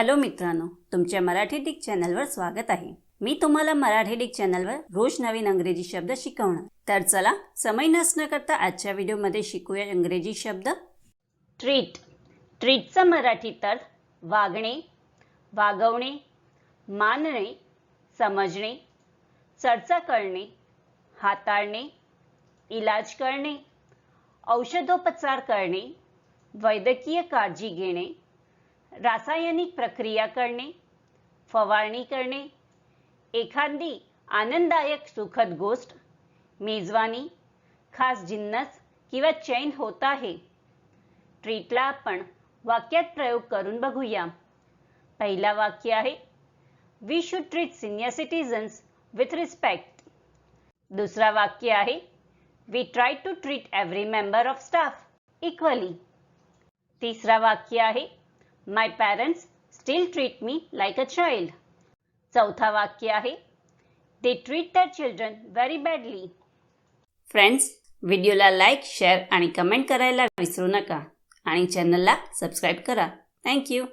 Hello मित्रांनो तुमच्या Marathi Dick चॅनलवर स्वागत आहे. मी तुम्हाला मराठी डिक चॅनलवर रोज नवीन अंग्रेजी शब्द शिकवणार. तर चला समय नसणं करता आजच्या व्हिडिओमध्ये शिकूया इंग्रजी शब्द. ट्रीट ट्रीटचा मराठी अर्थ वागणे वागवणे मानणे समजणे चर्चा करणे हाताळणे इलाज करणे औषधोपचार करणे वैद्यकीय काळजी घेणे रासायनिक प्रक्रिया करणे फवारणी करणे एखादी आनंददायक सुखद गोष्ट मेजवानी खास जिन्नस किंवा चैन होत आहे. ट्रीटला आपण वाक्यात प्रयोग करून बघूया. पहिला वाक्य आहे we should treat senior citizens with respect दुसरा वाक्य आहे we try to treat every member of staff equally तिसरा वाक्य आहे my parents still treat me like a child चौथा वाक्य आहे they treat that children very badly friends व्हिडिओला लाईक शेअर आणि कमेंट करायला विसरू नका. आणि चॅनलला सबस्क्राईब करा. थँक्यू